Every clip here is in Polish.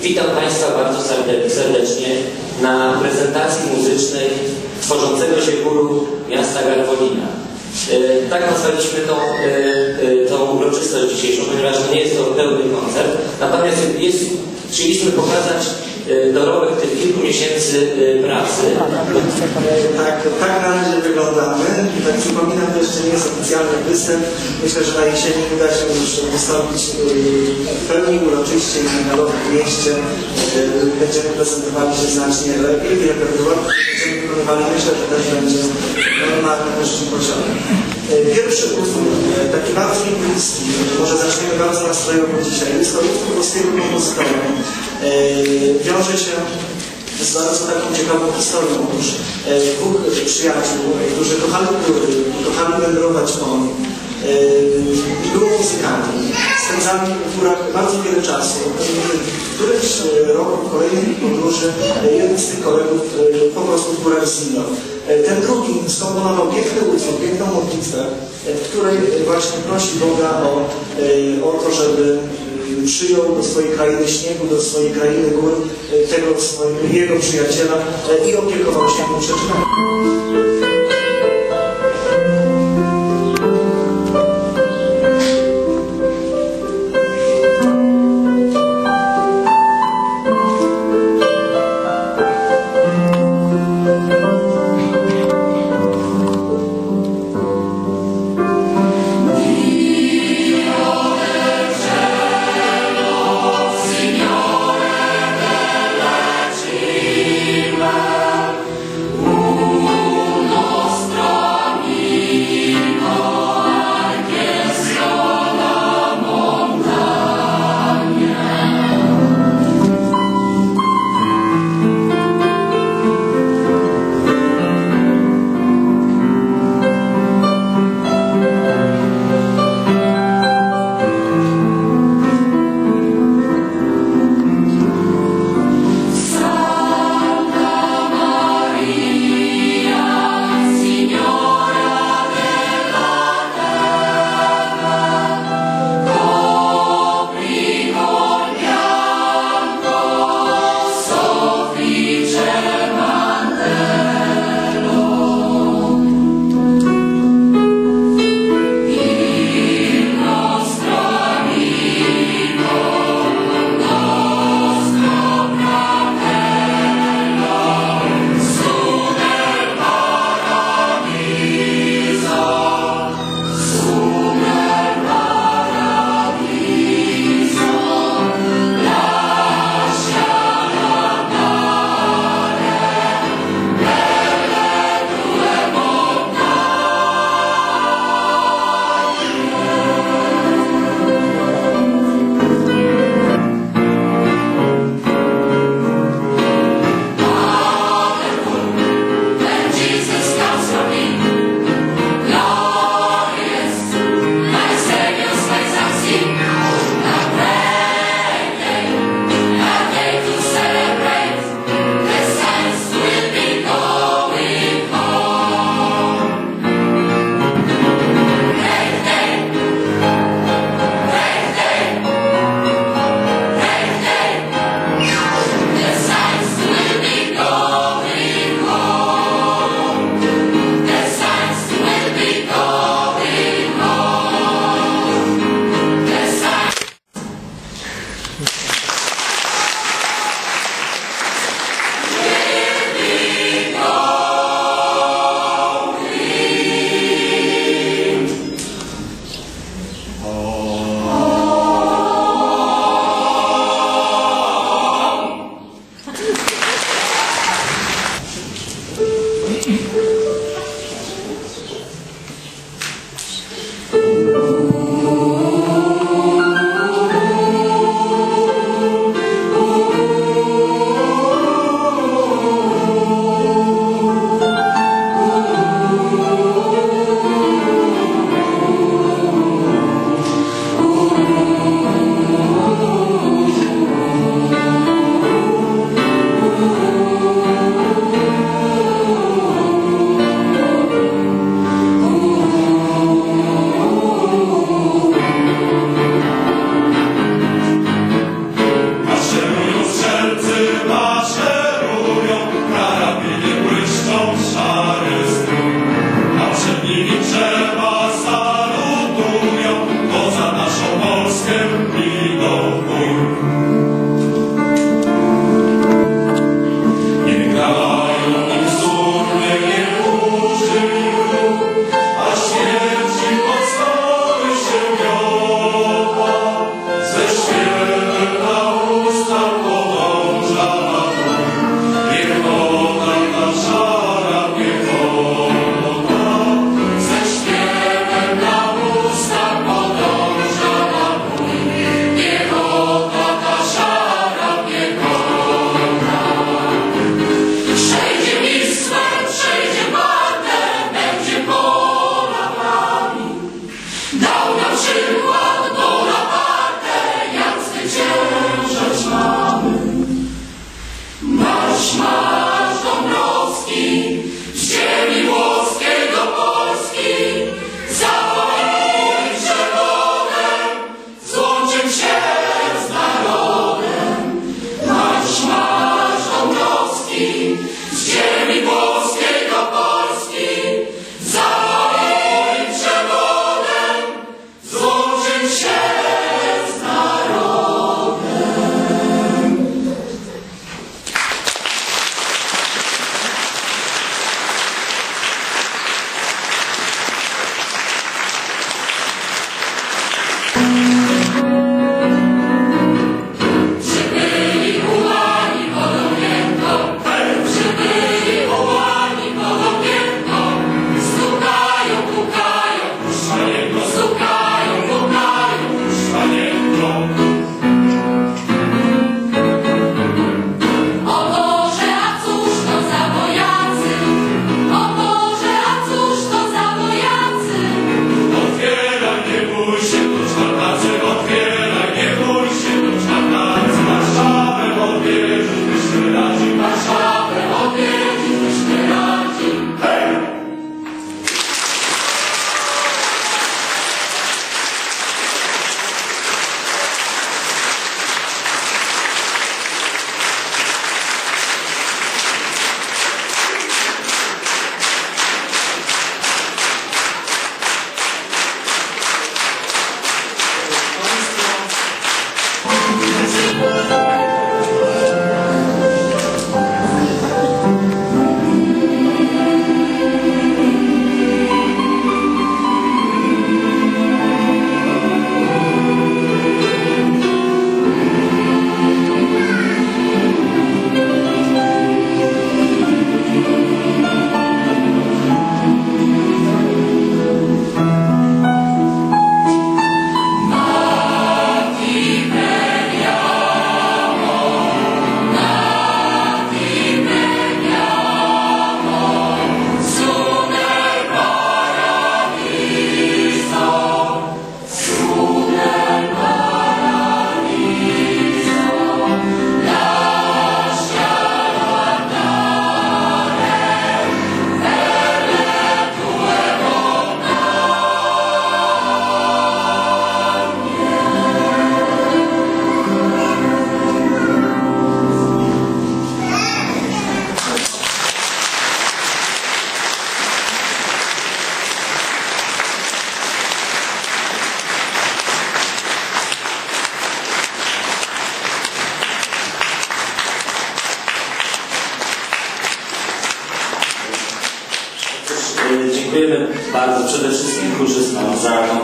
Witam Państwa bardzo serde- serdecznie na prezentacji muzycznej tworzącego się chóru miasta Garwolina. E, Tak nazwaliśmy tą, tą uroczystość dzisiejszą, ponieważ nie jest to pełny koncert. Natomiast jest, chcieliśmy pokazać e, dorobek tych kilku miesięcy e, pracy. Tak, tak na razie wyglądamy. Tak przypominam, to jeszcze nie jest oficjalny występ. Myślę, że na jesieni uda się już wystąpić w pełni uroczyście i na nowym mieście. Będziemy prezentowali się znacznie lepiej i repertuar, będziemy wykonywali, myślę, że też będzie normalny wyższym poziomie. Pierwszy utwór, taki bardzo mi bliski, może zaczniemy bardzo nastrojowo dzisiaj. Jest to utwór polskiego kompozytora. Yy, Wiąże się z bardzo taką ciekawą historią. Otóż e, dwóch przyjaciół, którzy kochali góry, kochali wędrować po e, było muzykami. Spędzali w górach bardzo wiele czasu. W którymś e, roku, w kolejnej podróży, e, jeden z tych kolegów e, po prostu w górach zginął. Ten drugi skomponował piękny utwór, piękną modlitwę, w której właśnie prosi Boga o, o to, żeby przyjął do swojej krainy śniegu, do swojej krainy gór tego swojego, jego przyjaciela i opiekował się nim przeczytał.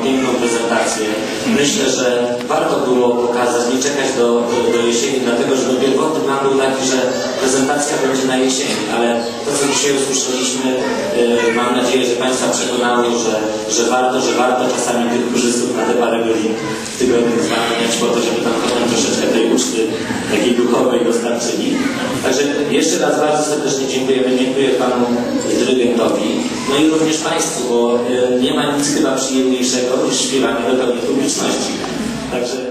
Piękną prezentację. Myślę, że warto było pokazać, nie czekać do, do, do jesieni, dlatego że pierwotny plan był taki, że prezentacja będzie na jesieni, ale to, co dzisiaj usłyszeliśmy, yy, mam nadzieję, że Państwa przekonało, że, że warto, że warto czasami tych kurzystów na te parę godzin w tygodniu zwalniać po to, żeby tam potem troszeczkę tej uczty takiej duchowej dostarczyli. Także jeszcze raz bardzo serdecznie dziękujemy. Dziękuję Panu dyrygentowi, no i również Państwu, bo e, nie ma nic chyba przyjemniejszego niż śpiewanie do pełnej publiczności. Także